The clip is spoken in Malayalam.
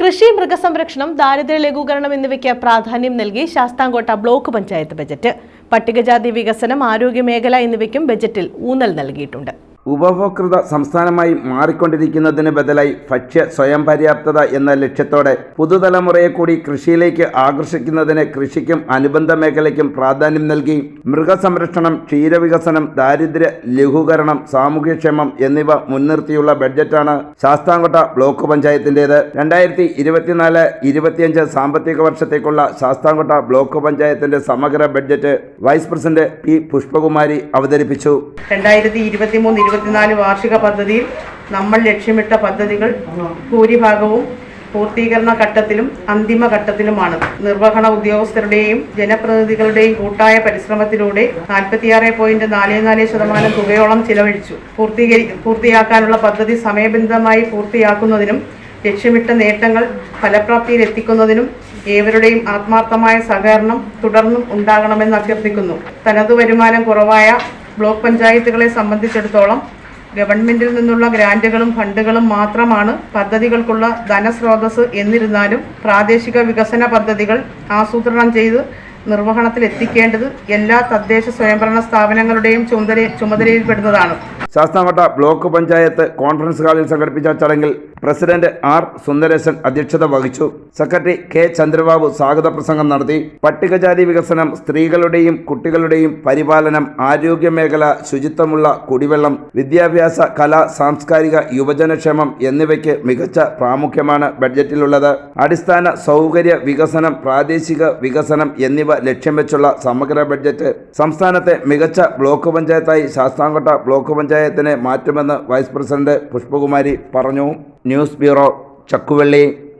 കൃഷി മൃഗസംരക്ഷണം ദാരിദ്ര്യ ലഘൂകരണം എന്നിവയ്ക്ക് പ്രാധാന്യം നൽകി ശാസ്താംകോട്ട ബ്ലോക്ക് പഞ്ചായത്ത് ബജറ്റ്. പട്ടികജാതി വികസനം ആരോഗ്യമേഖല എന്നിവയ്ക്കും ബജറ്റിൽ ഊന്നൽ നൽകിയിട്ടുണ്ട്. ഉപഭോക്തൃ സംസ്ഥാനമായി മാറിക്കൊണ്ടിരിക്കുന്നതിന് ബദലായി ഭക്ഷ്യ സ്വയം പര്യാപ്തത എന്ന ലക്ഷ്യത്തോടെ പുതുതലമുറയെ കൂടി കൃഷിയിലേക്ക് ആകർഷിക്കുന്നതിന് കൃഷിക്കും അനുബന്ധ മേഖലയ്ക്കും പ്രാധാന്യം നൽകി മൃഗസംരക്ഷണം ക്ഷീരവികസനം ദാരിദ്ര്യ ലഘൂകരണം സാമൂഹ്യക്ഷേമം എന്നിവ മുൻനിർത്തിയുള്ള ബഡ്ജറ്റാണ് ശാസ്താംകോട്ട ബ്ലോക്ക് പഞ്ചായത്തിന്റേത്. രണ്ടായിരത്തി ഇരുപത്തിനാല് ഇരുപത്തിയഞ്ച് സാമ്പത്തിക വർഷത്തേക്കുള്ള ശാസ്താംകോട്ട ബ്ലോക്ക് പഞ്ചായത്തിന്റെ സമഗ്ര budget vice president P Pushpakumari അവതരിപ്പിച്ചു. രണ്ടായിരത്തി ഇരുപത്തിമൂന്ന് ഇരുപത്തിനാല് വാർഷിക പദ്ധതിയിൽ നമ്മൾ ലക്ഷ്യമിട്ട പദ്ധതികൾ ഭൂരിഭാഗവും പൂർത്തീകരണ ഘട്ടത്തിലും അന്തിമ ഘട്ടത്തിലുമാണ്. നിർവഹണ ഉദ്യോഗസ്ഥരുടെയും ജനപ്രതിനിധികളുടെയും കൂട്ടായ പരിശ്രമത്തിലൂടെ നാൽപ്പത്തിയാറ് പോയിന്റ് നാല് നാല് ശതമാനം തുകയോളം ചിലവഴിച്ചു. പൂർത്തീകരി പൂർത്തിയാക്കാനുള്ള പദ്ധതി സമയബന്ധിതമായി പൂർത്തിയാക്കുന്നതിനും ലക്ഷ്യമിട്ട നേട്ടങ്ങൾ ഫലപ്രാപ്തിയിൽ എത്തിക്കുന്നതിനും ഏവരുടെയും ആത്മാർത്ഥമായ സഹകരണം തുടർന്നും ഉണ്ടാകണമെന്ന് അഭ്യർത്ഥിക്കുന്നു. തനതു വരുമാനം കുറവായ ബ്ലോക്ക് പഞ്ചായത്തുകളെ സംബന്ധിച്ചിടത്തോളം ഗവൺമെന്റിൽ നിന്നുള്ള ഗ്രാന്റുകളും ഫണ്ടുകളും മാത്രമാണ് പദ്ധതികൾക്കുള്ള ധനസ്രോതസ് എന്നിരുന്നാലും പ്രാദേശിക വികസന പദ്ധതികൾ ആസൂത്രണം ചെയ്ത് നിർവഹണത്തിൽ എത്തിക്കേണ്ടത് എല്ലാ തദ്ദേശ സ്വയംഭരണ സ്ഥാപനങ്ങളുടെയും ചുമതല ചുമതലയിൽപ്പെടുന്നതാണ്. ശാസ്താംകോട്ട ബ്ലോക്ക് പഞ്ചായത്ത് കോൺഫറൻസ് ഹാളിൽ സംഘടിപ്പിച്ച ചടങ്ങിൽ പ്രസിഡന്റ് ആർ സുന്ദരേശൻ അധ്യക്ഷത വഹിച്ചു. സെക്രട്ടറി കെ ചന്ദ്രബാബു സ്വാഗത പ്രസംഗം നടത്തി. പട്ടികജാതി വികസനം സ്ത്രീകളുടെയും കുട്ടികളുടെയും പരിപാലനം ആരോഗ്യ മേഖല ശുചിത്വമുള്ള കുടിവെള്ളം വിദ്യാഭ്യാസ കല സാംസ്കാരിക യുവജനക്ഷേമം എന്നിവയ്ക്ക് മികച്ച പ്രാമുഖ്യമാണ് ബഡ്ജറ്റിലുള്ളത്. അടിസ്ഥാന സൗകര്യ വികസനം പ്രാദേശിക വികസനം എന്നിവ ലക്ഷ്യം വെച്ചുള്ള സമഗ്ര ബഡ്ജറ്റ് സംസ്ഥാനത്തെ മികച്ച ബ്ലോക്ക് പഞ്ചായത്തായി ശാസ്താംകോട്ട ബ്ലോക്ക് പഞ്ചായത്തിനെ മാറ്റുമെന്ന് വൈസ് പ്രസിഡന്റ് പുഷ്പകുമാരി പറഞ്ഞു. News bureau Chakkuvalli